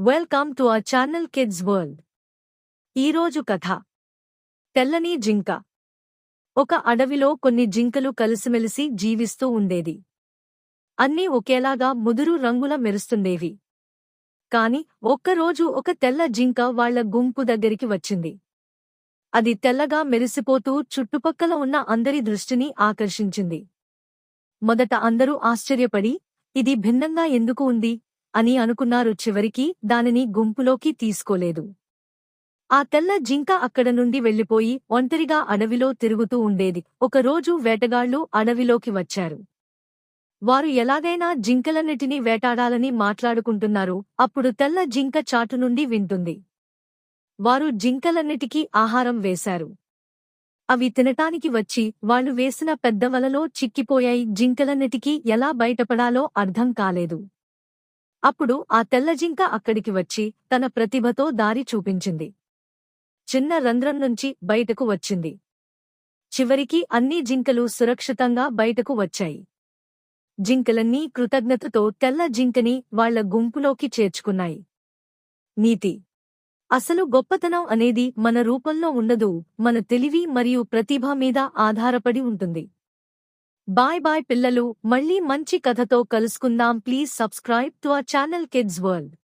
Welcome to our channel kids world ఈరోజు కథ. తెల్లని జింక. ఒక అడవిలో కొన్ని జింకలు కలిసిమెలిసి జీవిస్తూ ఉండేది. అన్నీ ఒకేలాగా ముదురు రంగుల మెరుస్తుండేవి. కాని ఒక్కరోజు ఒక తెల్ల జింక వాళ్ళ గుంపు దగ్గరికి వచ్చింది. అది తెల్లగా మెరిసిపోతూ చుట్టుపక్కల ఉన్న అందరి దృష్టిని ఆకర్షించింది. మొదట అందరూ ఆశ్చర్యపడి ఇది భిన్నంగా ఎందుకు ఉంది? అని అనుకున్నారు చివరికి దానిని గుంపులోకి తీసుకోలేదు. ఆ తెల్ల జింక అక్కడ నుండి వెళ్ళిపోయి ఒంటరిగా అడవిలో తిరుగుతూ ఉండేది. ఒకరోజు వేటగాళ్ళు అడవిలోకి వచ్చారు. వారు ఎలాగైనా జింకలన్నిటినీ వేటాడాలని మాట్లాడుకుంటున్నారు. అప్పుడు తెల్ల జింక చాటు నుండి వింటుంది. వారు జింకలన్నిటికీ ఆహారం వేశారు. అవి తినటానికి వచ్చి వాళ్ళు వేసిన పెద్ద వలలో చిక్కిపోయాయి. జింకలన్నిటికీ ఎలా బయటపడాలో అర్థం కాలేదు. అప్పుడు ఆ తెల్లజింక అక్కడికి వచ్చి తన ప్రతిభతో దారి చూపించింది. చిన్న రంధ్రం నుంచి బయటకు వచ్చింది. చివరికి అన్ని జింకలు సురక్షితంగా బయటకు వచ్చాయి. జింకలన్నీ కృతజ్ఞతతో తెల్ల జింకని వాళ్ళ గుంపులోకి చేర్చుకున్నాయి. నీతి. అసలు గొప్పతనం అనేది మన రూపంలో ఉండదు మన తెలివి మరియు ప్రతిభ మీద ఆధారపడి ఉంటుంది. బాయ్ బాయ్ పిల్లలు. మళ్ళీ మంచి కథతో కలుసుకుందాం. Please subscribe to our channel kids world